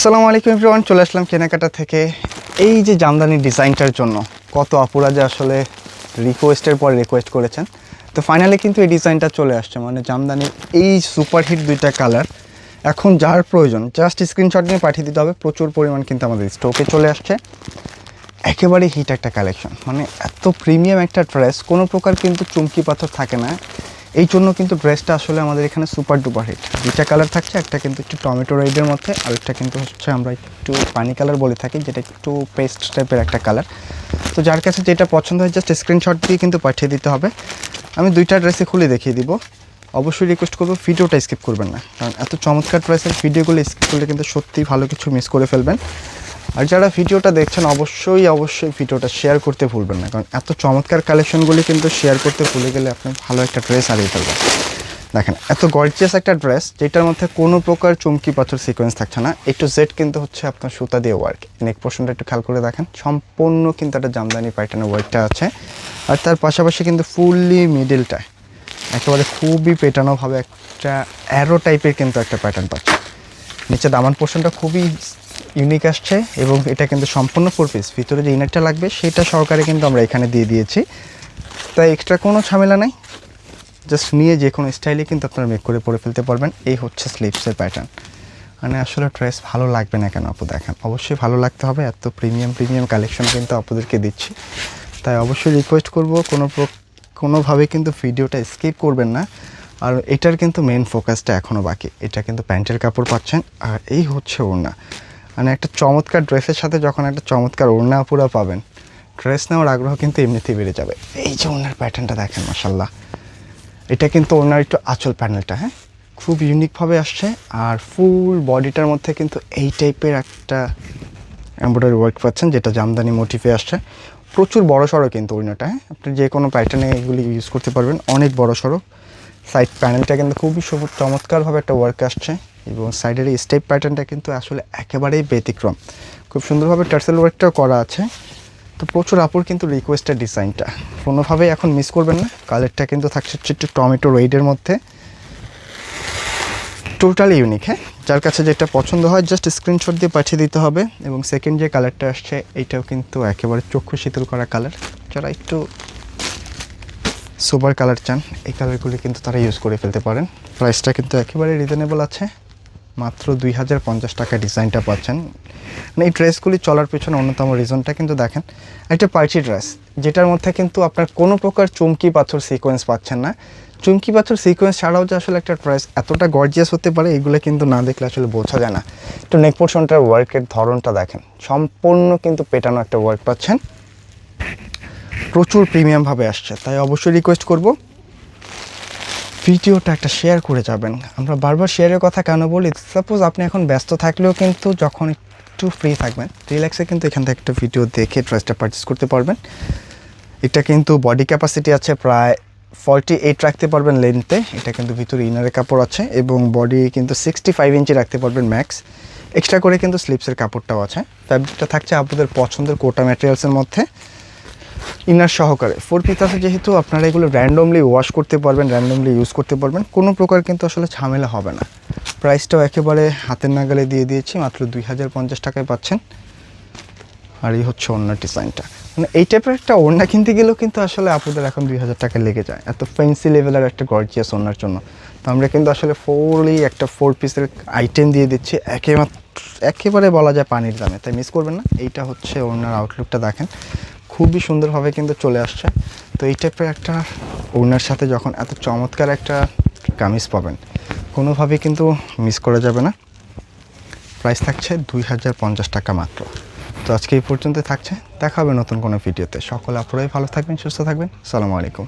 আসসালামু আলাইকুম এভরিওয়ান চলে আসলাম কেনাকাটা থেকে। এই যে জামদানি ডিজাইনটার জন্য, কত আপুরা যে আসলে রিকোয়েস্টের পর রিকোয়েস্ট করেছেন। তো ফাইনালি কিন্তু এই ডিজাইনটা চলে আসছে মানে জামদানির এই সুপারহিট দুইটা কালার এখন যার প্রয়োজন জাস্ট স্ক্রিনশট নিয়ে পাঠিয়ে দিতে হবে, প্রচুর পরিমাণ কিন্তু আমাদের স্টকে চলে আসছে। একেবারে হিট একটা কালেকশন মানে এত প্রিমিয়াম একটা ড্রেস কোনো প্রকার কিন্তু চুমকি পাথর থাকে না। এই জন্য কিন্তু ড্রেসটা আসলে আমাদের এখানে সুপার ডুপার হিট দুইটা কালার থাকছে, একটা কিন্তু একটু টমেটো রেডের মধ্যে, আর একটা কিন্তু হচ্ছে আমরা একটু পানি কালার বলে থাকি, যেটা একটু পেস্ট টাইপের একটা কালার তো যার কাছে যেটা পছন্দ হয় জাস্ট স্ক্রিনশট দিয়ে কিন্তু পাঠিয়ে দিতে হবে। আমি দুইটা ড্রেসে খুলে দেখিয়ে দিব। অবশ্যই রিকোয়েস্ট করব, ভিডিওটা স্কিপ করবেন না। কারণ এত চমৎকার ড্রেসের ভিডিওগুলো স্কিপ করলে কিন্তু সত্যিই ভালো কিছু মিস করে ফেলবেন। আর যারা ভিডিওটা দেখছেন, অবশ্যই অবশ্যই ভিডিওটা শেয়ার করতে ভুলবেন না। কারণ এত চমৎকার কালেকশনগুলি কিন্তু শেয়ার করতে ভুলে গেলে আপনি ভালো একটা ড্রেস হারিয়ে ফেলবেন। দেখেন, এত গর্জিয়াস একটা ড্রেস যেটার মধ্যে কোনো প্রকার চমকি পাথর সিকোয়েন্স থাকছে না। একটু জেড কিন্তু হচ্ছে আপনার সুতা দিয়ে ওয়ার্ক নেক পোর্শনটা একটু খেয়াল করে দেখেন। সম্পূর্ণ কিন্তু একটা জামদানি প্যাটার্নের ওয়ার্কটা আছে। আর তার পাশাপাশি কিন্তু ফুললি মিডিলটা একেবারে খুবই পেটানোভাবে একটা অ্যারো টাইপের কিন্তু একটা প্যাটার্ন পাচ্ছে নিচে দামান পোর্শনটা খুবই ইউনিক আসছে এবং এটা কিন্তু সম্পূর্ণ ফোর পিস ভিতরে যে ইনারটা লাগবে, সেটা সহকারে কিন্তু আমরা এখানে দিয়ে দিয়েছি। তাই এক্সট্রা কোনো ঝামেলা নাই। জাস্ট নিয়ে যে কোনো স্টাইলে কিন্তু আপনারা মেক করে পরে ফেলতে পারবেন। এই হচ্ছে স্লিপসের প্যাটার্ন মানে আসলে ড্রেস ভালো লাগবে না কেন আপু দেখেন? অবশ্যই ভালো লাগতে হবে। এত প্রিমিয়াম প্রিমিয়াম কালেকশন কিন্তু আপুদেরকে দিচ্ছি। তাই অবশ্যই রিকোয়েস্ট করব, কোনো কোনোভাবে কিন্তু ভিডিওটা স্কিপ করবেন না। আর এটার কিন্তু মেন ফোকাসটা এখনও বাকি। এটা কিন্তু প্যান্টের কাপড় পাচ্ছেন। আর এই হচ্ছে ওড়না। মানে একটা চমৎকার ড্রেসের সাথে যখন একটা চমৎকার ওড়না পুরো পাবেন, ড্রেস নেওয়ার আগ্রহ কিন্তু এমনিতেই বেড়ে যাবে। এই যে ওনার প্যাটার্নটা দেখেন মাসাল্লাহ এটা কিন্তু ওনার একটু আঁচল প্যানেলটা হ্যাঁ? খুব ইউনিকভাবে আসছে আর ফুল বডিটার মধ্যে কিন্তু এই টাইপের একটা এমব্রয়ডারি ওয়ার্ক পাচ্ছেন, যেটা জামদানি মোটিভে আসছে। প্রচুর বড় সড়ো কিন্তু ওড়নাটা হ্যাঁ? আপনি যে কোনো প্যাটার্নে এগুলি ইউজ করতে পারবেন, অনেক বড় সড়ো। সাইড প্যানেলটা কিন্তু খুবই চমৎকারভাবে একটা ওয়ার্ক আসছে। এবং সাইডের এই স্টেপ প্যাটার্নটা কিন্তু আসলে একেবারেই ব্যতিক্রম। খুব সুন্দরভাবে টার্সেল ওয়ার্কটাও করা আছে। তো প্রচুর আপুর কিন্তু রিকোয়েস্টের ডিজাইনটা কোনোভাবেই এখন মিস করবেন না। কালারটা কিন্তু থাকছে হচ্ছে একটু টমেটো রেডের মধ্যে। টোটালি ইউনিক হ্যাঁ? যার কাছে যেটা পছন্দ হয় জাস্ট স্ক্রিনশট দিয়ে পাঠিয়ে দিতে হবে। এবং সেকেন্ড যে কালারটা আসছে এইটাও কিন্তু একেবারে চক্ষু শীতল করা কালার যারা একটু সুপার কালার চান, এই কালারগুলি কিন্তু তারা ইউজ করে ফেলতে পারেন। প্রাইসটা কিন্তু একেবারে রিজনেবল আছে। মাত্র দুই হাজার পঞ্চাশ টাকা ডিজাইনটা পাচ্ছেন। মানে এই ড্রেসগুলি চলার পেছনে অন্যতম রিজনটা কিন্তু দেখেন, একটা পার্টি ড্রেস, যেটার মধ্যে কিন্তু আপনার কোনো প্রকার চুমকি পাথর সিকোয়েন্স পাচ্ছেন না। চুমকি পাথর সিকোয়েন্স ছাড়াও যে আসলে একটা ড্রেস এতটা গর্জিয়াস হতে পারে, এগুলো কিন্তু না দেখলে আসলে বোঝা যায় না। একটু নেক পোর্শনটার ওয়ার্কের ধরনটা দেখেন, সম্পূর্ণ কিন্তু পেটানো একটা ওয়ার্ক পাচ্ছেন। প্রচুর প্রিমিয়ামভাবে আসছে, তাই অবশ্যই রিকোয়েস্ট করব। ভিডিওটা একটা শেয়ার করে যাবেন। আমরা বারবার শেয়ারের কথা কেন বলি? সাপোজ আপনি এখন ব্যস্ত থাকলেও কিন্তু যখন একটু ফ্রি থাকবেন রিল্যাক্সে কিন্তু এখান থেকে একটা ভিডিও দেখে ড্রেসটা পারচেস করতে পারবেন। এটা কিন্তু বডি ক্যাপাসিটি আছে প্রায় ফর্টি এইট রাখতে পারবেন লেন্থে এটা কিন্তু ভিতরে ইনারের কাপড় আছে এবং বডি কিন্তু সিক্সটি ফাইভ ইঞ্চি রাখতে পারবেন ম্যাক্স এক্সট্রা করে কিন্তু স্লিপসের কাপড়টাও আছে। ফ্যাব্রিকটা থাকছে আপনাদের পছন্দের কোটা ম্যাটেরিয়ালসের মধ্যে। ইনার সহকারে। ফোর পিস আছে যেহেতু আপনারা এগুলো র্যান্ডমলি ওয়াশ করতে পারবেন র্যান্ডমলি ইউজ করতে পারবেন, কোনো প্রকার কিন্তু আসলে ঝামেলা হবে না। প্রাইসটাও একেবারে হাতের নাগালে দিয়ে দিয়েছি, মাত্র দুই হাজার পঞ্চাশ টাকায় পাচ্ছেন। আর এই হচ্ছে ওড়নার ডিজাইনটা মানে এই টাইপের একটা ওড়না কিনতে গেলেও কিন্তু আসলে আপনাদের এখন দুই হাজার টাকা লেগে যায়। এত ফেন্সি লেভেলের একটা গর্জিয়াস ওড়নার জন্য। তো আমরা কিন্তু আসলে ফোরলি একটা ফোর পিসের আইটেম দিয়ে দিচ্ছি। একেমাত্র একেবারে বলা যায় পানির দামে। তাই মিস করবেন না। এইটা হচ্ছে ওড়নার আউটলুকটা দেখেন। খুবই সুন্দরভাবে কিন্তু চলে আসছে। তো এই টাইপের একটা ওড়নার সাথে যখন এত চমৎকার একটা কামিজ পাবেন, কোনোভাবেই কিন্তু মিস করা যাবে না। প্রাইস থাকছে দুই হাজার পঞ্চাশ টাকা মাত্র। তো আজকে এই পর্যন্ত থাকছে। দেখা হবে নতুন কোনো ভিডিওতে সকল আপনারাই ভালো থাকবেন, সুস্থ থাকবেন। সালামু আলাইকুম।